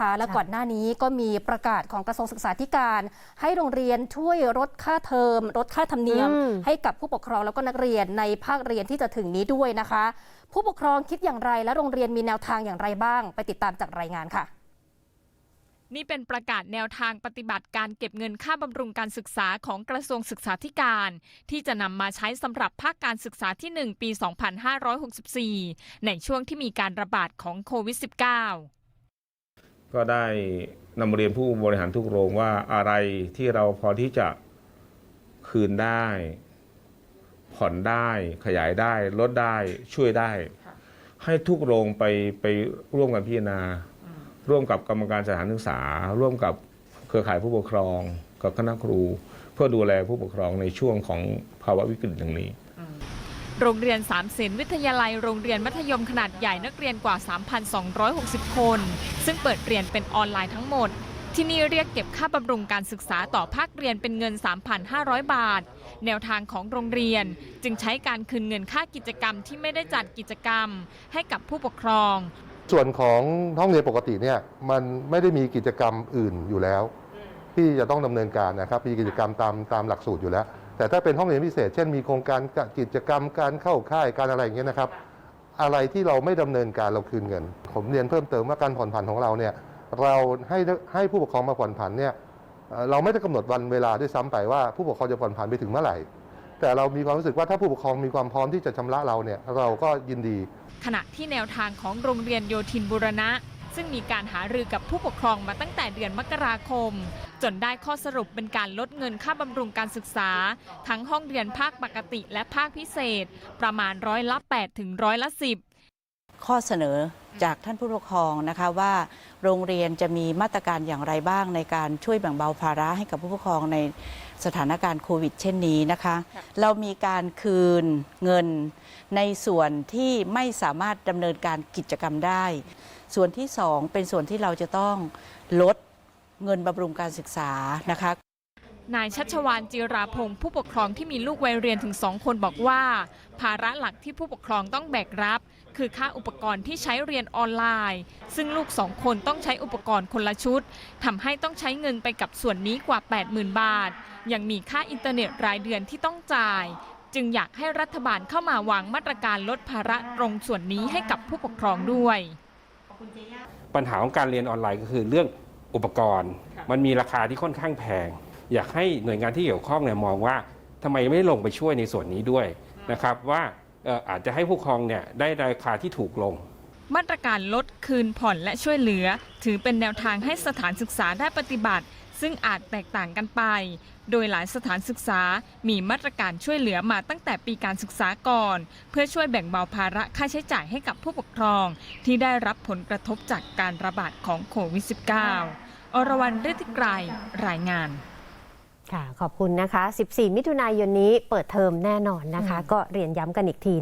นะคะและค่ะก่อนหน้านี้ก็มีประกาศของกระทรวงศึกษาธิการ ให้โรงเรียนช่วยลดค่าเทอมลดค่าธรรมเนียมอืมให้กับผู้ปกครองแล้วก็นักเรียนในภาคเรียนที่จะถึงนี้ด้วยนะคะ ผู้ปกครองคิดอย่างไรและโรงเรียนมีแนวทางอย่างไรบ้าง ไปติดตามจากรายงานค่ะนี่เป็นประกาศแนวทางปฏิบัติการเก็บเงินค่าบำรุงการศึกษาของกระทรวงศึกษาธิการ ที่จะนำมาใช้สำหรับภาคการศึกษาที่ 1 ปี 2564 ในช่วงที่มีการระบาดของโควิด -19 ก็ได้นำเรียนผู้บริหารทุกโรงว่าอะไรที่เราพอที่จะคืนได้ ผ่อนได้ขยายได้ลดได้ช่วยได้ ให้ทุกโรงไปไปร่วมกันพิจารณา ร่วมกับกรรมการสถานศึกษา ร่วมกับเครือข่ายผู้ปกครอง กับคณะครู เพื่อดูแลผู้ปกครองในช่วงของภาวะวิกฤตอย่างนี้ โรงเรียนสามเสนวิทยาลัยโรงเรียนมัธยมขนาดใหญ่นักเรียนกว่า 3,260 คน ซึ่งเปิดเรียนเป็นออนไลน์ทั้งหมด ที่นี่เรียกเก็บค่าบำรุงการศึกษาต่อภาคเรียนเป็นเงิน 3,500 บาท แนวทางของโรงเรียนจึงใช้การคืนเงินค่ากิจกรรมที่ไม่ได้จัดกิจกรรม ให้กับผู้ปกครอง ส่วนของห้องเรียนปกติเนี่ยมันไม่ได้มีกิจกรรมอื่นอยู่แล้ว ที่จะต้องดำเนินการนะครับมีกิจกรรมตามตามหลักสูตรอยู่แล้ว แต่ถ้าเป็นห้องเรียนพิเศษ เช่นมีโครงการกิจกรรมการเข้าค่ายการอะไรอย่างเงี้ยนะครับ อะไรที่เราไม่ดำเนินการเราคืนเงิน ผมเรียนเพิ่มเติมว่าการผ่อนผันของเราเนี่ยเราให้ให้ผู้ปกครองมาผ่อนผันเนี่ยเราไม่ได้กำหนดวันเวลาด้วยซ้ำไปว่าผู้ปกครองจะผ่อนผันไปถึงเมื่อไหร่ แต่เรามีความรู้สึกว่าถ้าผู้ปกครองมีความพร้อมที่จะชำระเราเนี่ยเราก็ยินดี ขณะที่แนวทางของโรงเรียนโยธินบุรณะ ซึ่งมีการหารือกับผู้ปกครองมาตั้งแต่เดือนมกราคม จนได้ข้อสรุปเป็นการลดเงินค่าบำรุงการศึกษา ทั้งห้องเรียนภาคปกติและภาคพิเศษ ประมาณร้อยละ 8 ถึงร้อยละ 10 ข้อเสนอจากท่านผู้ปกครองนะคะว่าโรงเรียนจะมีมาตรการอย่างไรบ้างในการช่วยแบ่งเบาภาระให้กับผู้ปกครองในสถานการณ์โควิด เช่นนี้นะคะ เรามีการคืนเงินในส่วนที่ไม่สามารถดำเนินการกิจกรรมได้ ส่วนที่สองเป็นส่วนที่เราจะต้องลด เงินบำรุงการศึกษานะคะนายชัชวานจิราพงศ์ผู้ปกครองที่มีลูกวัยเรียนถึงสองคนบอกว่า ภาระหลักที่ผู้ปกครองต้องแบกรับ คือค่าอุปกรณ์ที่ใช้เรียนออนไลน์ ซึ่งลูกสองคนต้องใช้อุปกรณ์คนละชุดทำให้ต้องใช้เงินไปกับส่วนนี้กว่า 80,000 บาท ยังมีค่าอินเทอร์เน็ตรายเดือนที่ต้องจ่าย จึงอยากให้รัฐบาลเข้ามาวางมาตรการลดภาระตรงส่วนนี้ให้กับผู้ปกครองด้วย ปัญหาของการเรียนออนไลน์ก็คือเรื่อง อุปกรณ์ มันมีราคาที่ค่อนข้างแพง อยากให้หน่วยงานที่เกี่ยวข้องเนี่ยมองว่าทำไมไม่ลงไปช่วยในส่วนนี้ด้วยนะครับว่าเอ่ออาจจะให้ผู้ปกครองเนี่ยได้ราคาที่ถูกลง มาตรการลดคืนผ่อนและช่วยเหลือ ถือเป็นแนวทางให้สถานศึกษาได้ปฏิบัติ ซึ่งอาจแตกต่างกันไป โดยหลายสถานศึกษามีมาตรการช่วยเหลือมาตั้งแต่ปีการศึกษาก่อน เพื่อช่วยแบ่งเบาภาระค่าใช้จ่ายให้กับผู้ปกครอง ที่ได้รับผลกระทบจากการระบาดของโควิด -19 อรวรรณฤทธิไกรรายงานค่ะ ขอบคุณนะคะ 14 มิถุนายนนี้เปิดเทอมแน่นอนนะคะ ก็เรียนย้ำกันอีกทีหนึง